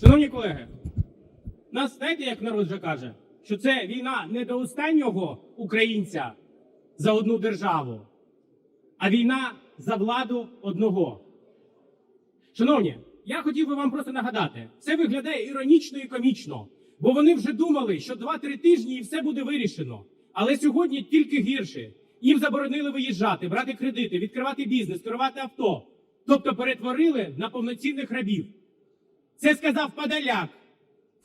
Шановні колеги, нас знаєте, як народ вже каже, що це війна не до останнього українця за одну державу, а війна за владу одного. Шановні, я хотів би вам просто нагадати, це виглядає іронічно і комічно, бо вони вже думали, що 2-3 тижні і все буде вирішено. Але сьогодні тільки гірше. Їм заборонили виїжджати, брати кредити, відкривати бізнес, керувати авто. Тобто перетворили на повноцінних рабів. Це сказав Подоляк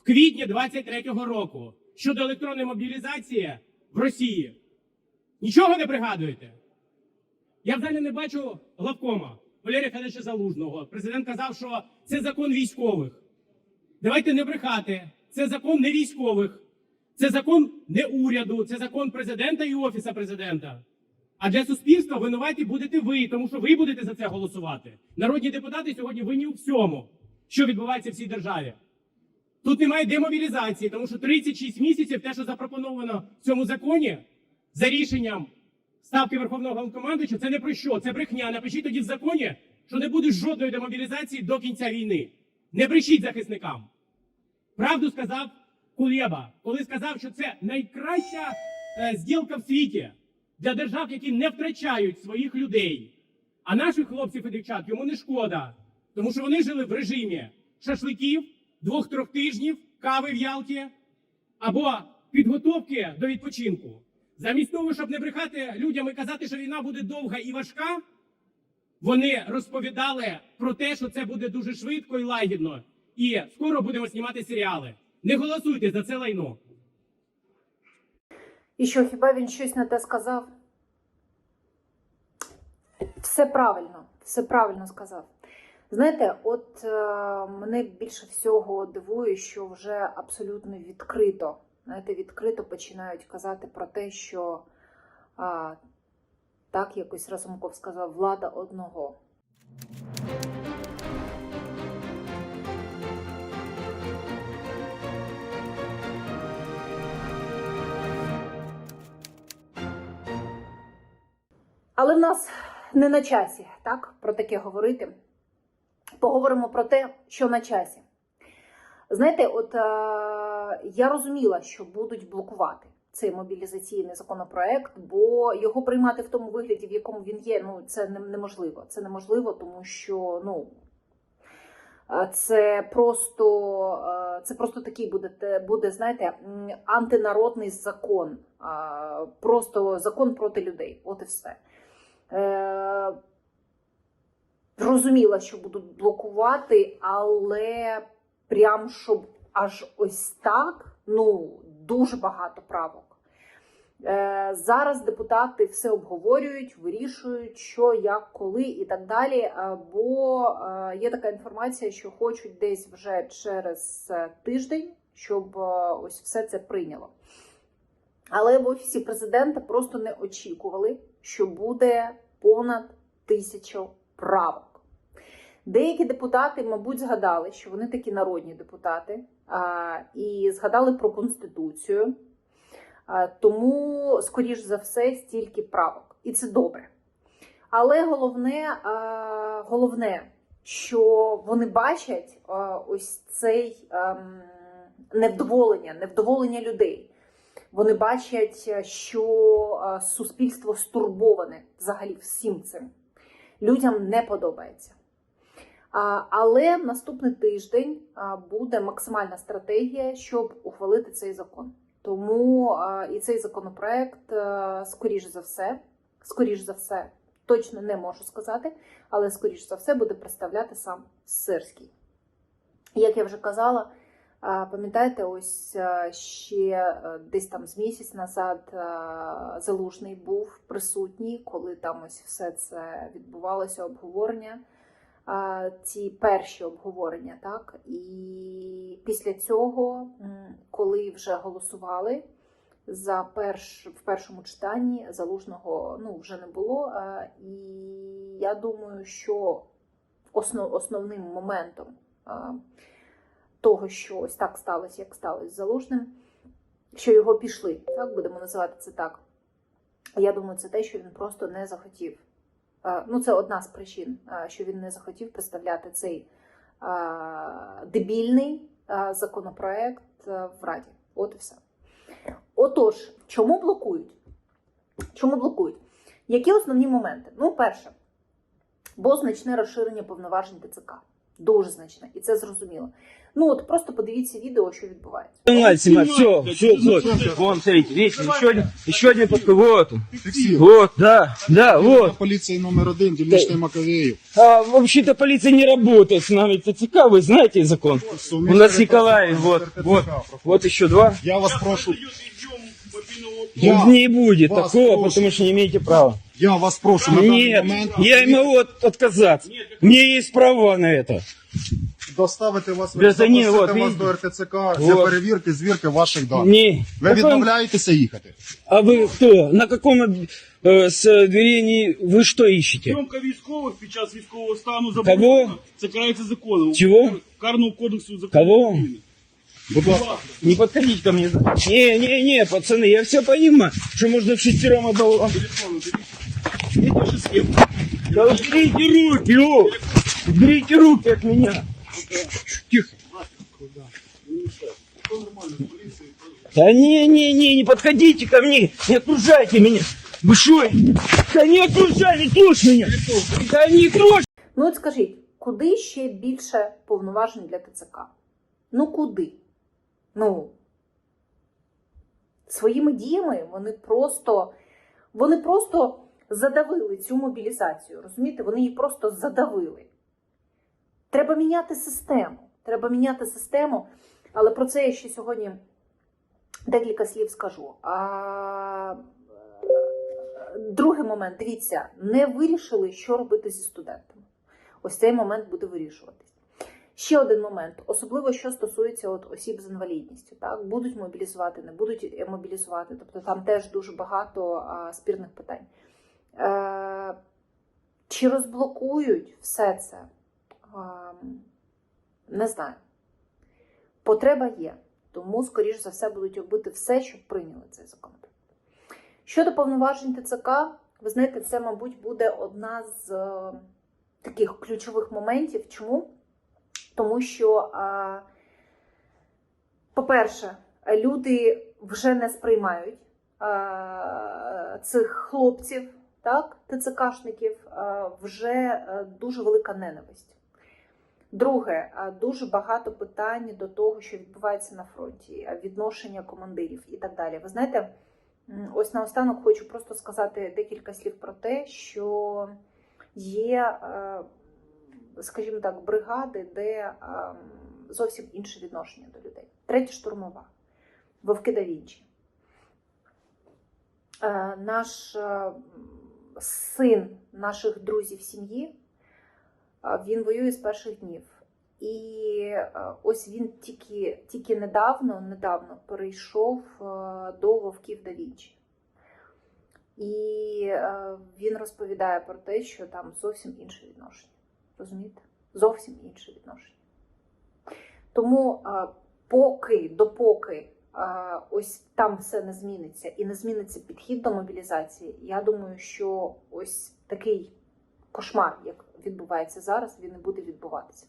в квітні 23-го року щодо електронної мобілізації в Росії. Нічого не пригадуєте? Я взагалі не бачу главкома Валерія Федоровича Залужного. Президент казав, що це закон військових. Давайте не брехати. Це закон не військових, це закон не уряду, це закон президента і офіса президента. А для суспільства винуваті будете ви, тому що ви будете за це голосувати. Народні депутати сьогодні винні у всьому, що відбувається в цій державі. Тут немає демобілізації, тому що 36 місяців те, що запропоновано в цьому законі, за рішенням ставки Верховного Головнокомандуюча, це не про що, це брехня. Напишіть тоді в законі, що не буде жодної демобілізації до кінця війни. Не брешіть захисникам. Правду сказав Кулєба, коли сказав, що це найкраща е, зділка в світі для держав, які не втрачають своїх людей. А наших хлопців і дівчат йому не шкода, тому що вони жили в режимі шашликів, двох-трьох тижнів, кави в Ялті або підготовки до відпочинку. Замість того, щоб не брехати людям і казати, що війна буде довга і важка, вони розповідали про те, що це буде дуже швидко і лагідно. І скоро будемо знімати серіали. Не голосуйте за це лайно. І що, хіба він щось не те сказав? Все правильно, все правильно сказав. Знаєте, от е, мене більше всього дивує, що вже абсолютно відкрито, знаєте, відкрито починають казати про те, що а, так якось Разумков сказав, влада одного. Але в нас не на часі, так, про таке говорити. Поговоримо про те, що на часі. Знаєте, от е, я розуміла, що будуть блокувати цей мобілізаційний законопроект, бо його приймати в тому вигляді, в якому він є, ну це неможливо. Це неможливо, тому що ну. е, Це просто, е, це просто такий буде, буде, знаєте, антинародний закон, а, просто закон проти людей. От і все. Розуміла, що будуть блокувати, але прям щоб аж ось так, ну, дуже багато правок. Е, Зараз депутати все обговорюють, вирішують, що, як, коли і так далі. е, Бо е, є така інформація, що хочуть десь вже через тиждень, щоб ось все це прийняло. Але в офісі президента просто не очікували, що буде понад тисячу правок. Деякі депутати, мабуть, згадали, що вони такі народні депутати, і згадали про конституцію. Тому, скоріш за все, стільки правок. І це добре. Але головне, головне, що вони бачать ось цей ем, невдоволення, невдоволення людей. Вони бачать, що суспільство стурбоване взагалі всім цим. Людям не подобається. Але наступний тиждень буде максимальна стратегія, щоб ухвалити цей закон. Тому і цей законопроект, скоріш за все, скоріш за все, точно не можу сказати, але скоріш за все буде представляти сам Сирський. Як я вже казала, Пам'ятаєте, ось ще десь там з місяць назад Залужний був присутній, коли там ось все це відбувалося, обговорення, ці перші обговорення, так? І після цього, коли вже голосували за перш, в першому читанні, Залужного ну, вже не було. І я думаю, що основ, основним моментом. Того, що ось так сталося, як сталося з залужним, що його пішли, так будемо називати це так. Я думаю, це те, що він просто не захотів. Ну, це одна з причин, що він не захотів представляти цей дебільний законопроект в Раді. От і все. Отож, чому блокують? Чому блокують? Які основні моменти? Ну, перше, бо значне розширення повноважень ТЦК. Дуже значне, і це зрозуміло. Ну от просто подивіться відео, що відбувається. Снимай, снимай, все, все, вот, вон, смотрите, видите, еще один, еще один подход, вот он, Фіксую. вот, да, да, вот. Поліції номер один, дільничний Маковеїв. А вообще-то полиция не работает с нами, ТЦК, вы знаете закон? У нас Николаев, вот, вот, вот еще два. Я вас прошу, Тут я, не будет вас такого, прошу. потому что не имеете права. я вас прошу на даний Нет, момент я могу от- отказаться. У меня есть права на это. доставити вас, Да, це ні, запросити от, вас видите? до РТЦК для Вот. перевірки, звірки ваших даних. Не. Ви Какой- відмовляєтеся їхати? А вы кто? На каком э, с двери не... Вы что ищете? Зйомка військових під час військового стану Кого? заборонена. Це карається законом. Чого? Карного кодексу закону. Кого? України. Будь ласка. Не подходите ко мне. Не, не, не, пацаны, я все понимаю, что можно в шестером одного... Видите, же схему. Да уберите руки, о! Уберите руки от меня. Тихо. Да не, не, не, не подходите ко мне, не окружайте меня. Вы что? Да не окружай, не трожь меня. Да не трожь. Ну от скажіть, куди ще більше повноважень для ТЦК? Ну куди? Ну своїми діями вони просто, вони просто задавили цю мобілізацію. Розумієте? Вони її просто задавили. Треба міняти систему. Треба міняти систему, але про це я ще сьогодні декілька слів скажу. А, е, другий момент, дивіться, не вирішили, що робити зі студентами. Ось цей момент буде вирішуватись. Ще один момент, особливо що стосується от осіб з інвалідністю, так будуть мобілізувати, не будуть мобілізувати. Тобто там теж дуже багато а, спірних питань. Е, чи розблокують все це? А, не знаю. Потреба є, тому, скоріш за все, будуть робити все, щоб прийняли цей законопроект. Щодо повноважень ТЦК, ви знаєте, це, мабуть, буде одна з е, таких ключових моментів. Чому? Тому що, е, по-перше, люди вже не сприймають е, цих хлопців, так, ТЦКшників, е, вже е, дуже велика ненависть. Друге, е, дуже багато питань до того, що відбувається на фронті, відношення командирів і так далі. Ви знаєте, ось наостанок хочу просто сказати декілька слів про те, що є, скажімо так, бригади, де зовсім інше відношення до людей. Третя штурмова, Вовки да Вінчі. Наш син наших друзів сім'ї. Він воює з перших днів. І е, ось він тільки, тільки недавно, недавно перейшов е, до вовків да Вінчі. І е, він розповідає про те, що там зовсім інше відношення. Розумієте? Зовсім інше відношення. Тому е, поки, допоки е, ось там все не зміниться і не зміниться підхід до мобілізації, я думаю, що ось такий кошмар, як відбувається зараз, він не буде відбуватися.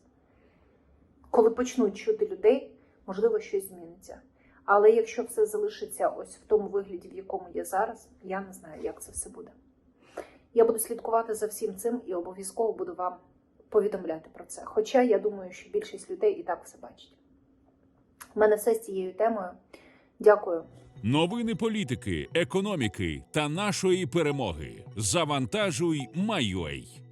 Коли почнуть чути людей, можливо, щось зміниться. Але якщо все залишиться ось в тому вигляді, в якому є зараз, я не знаю, як це все буде. Я буду слідкувати за всім цим і обов'язково буду вам повідомляти про це. Хоча я думаю, що більшість людей і так все бачить. У мене все з цією темою. Дякую. Новини політики, економіки та нашої перемоги. Завантажуй, майой.